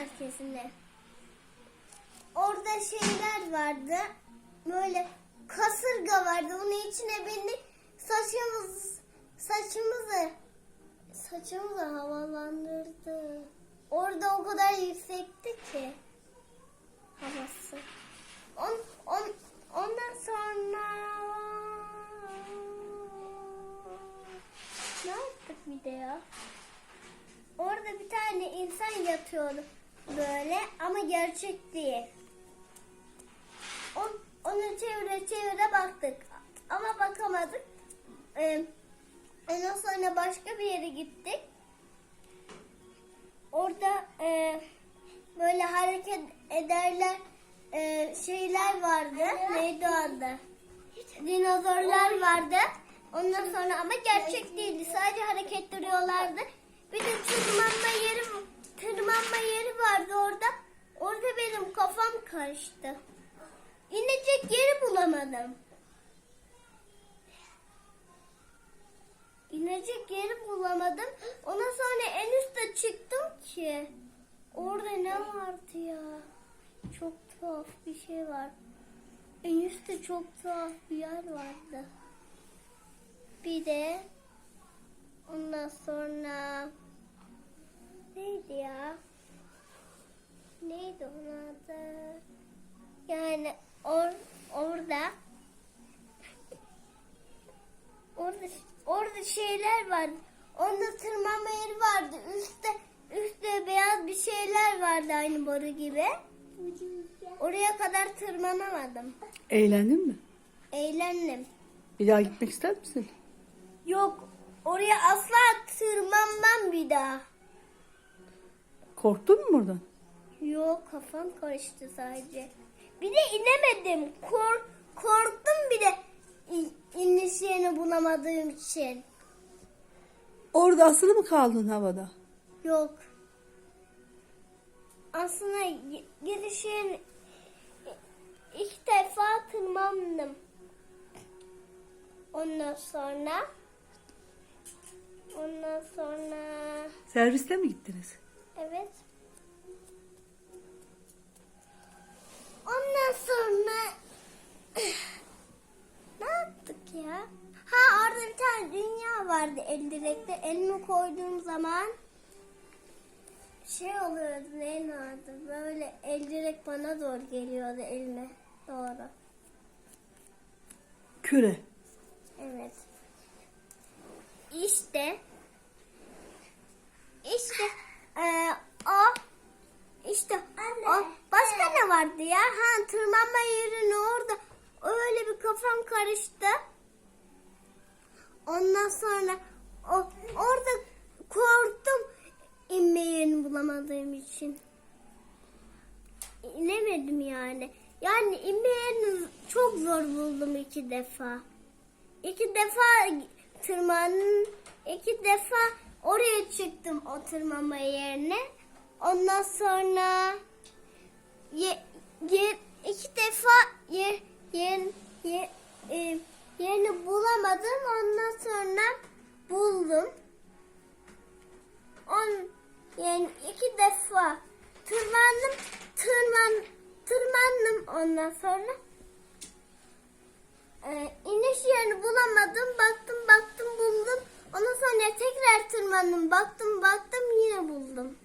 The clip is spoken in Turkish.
merkezine. Orada şeyler vardı. Böyle kasırga vardı. Onun içine bindik. Saçımız saçımızı saçımızı havalandırdı. Orada o kadar yüksekti ki havası. On, on, ondan sonra ne yaptık bir de ya? Orada bir tane insan yatıyordu böyle ama gerçek değil. On, onu çevire çevire baktık ama bakamadık. Ee, ondan sonra başka bir yere gittik. Orada e, böyle hareket ederler e, şeyler vardı. Neydi o adı? Dinozorlar vardı. Ondan sonra ama gerçek değildi. Sadece hareket duruyorlardı. Bir de tırmanma yeri tırmanma yeri vardı orada. Orada benim kafam karıştı. İnecek yeri bulamadım. İnecek yeri bulamadım. Ondan sonra en üste çıktım ki. Orada ne vardı ya? Çok tuhaf bir şey var. En üstte çok tuhaf bir yer vardı. Bir de ondan sonra neydi ya? Şeyler vardı. Onda tırmanma yeri vardı. Üstte üstte beyaz bir şeyler vardı aynı boru gibi. Oraya kadar tırmanamadım. Eğlendin mi? Eğlendim. Bir daha gitmek ister misin? Yok oraya asla tırmanmam bir daha. Korktun mu buradan? Yok kafam karıştı sadece. Bir de inemedim. Kor korktum bir de yerini bulamadığım için. Orada asılı mı kaldın havada? Yok. Aslında y- giriş yerini ilk defa tırmandım. Ondan sonra ondan sonra Serviste mi gittiniz? Evet. Ondan sonra ne yaptık ya? Ha orada bir tane dünya vardı el direkte. Elimi koyduğum zaman şey oluyordu ne vardı böyle el direkt bana doğru geliyordu elime doğru. Küre. Evet. İşte işte eee o işte o başka ne vardı ya? Ha tırmanma yerine orada öyle bir kafam karıştı. Sonra o orada korktum inme bulamadığım için. İnemedim yani. Yani inme çok zor buldum iki defa. İki defa tırmandım. iki defa oraya çıktım o tırmanma yerine. Ondan sonra ye, ye, iki defa ye, ye, ye, e, yerini bulamadım. Ondan sonra buldum. On, yani iki defa tırmandım, tırman, tırmandım ondan sonra. Ee, iniş yerini bulamadım. Baktım baktım buldum. Ondan sonra tekrar tırmandım. Baktım baktım yine buldum.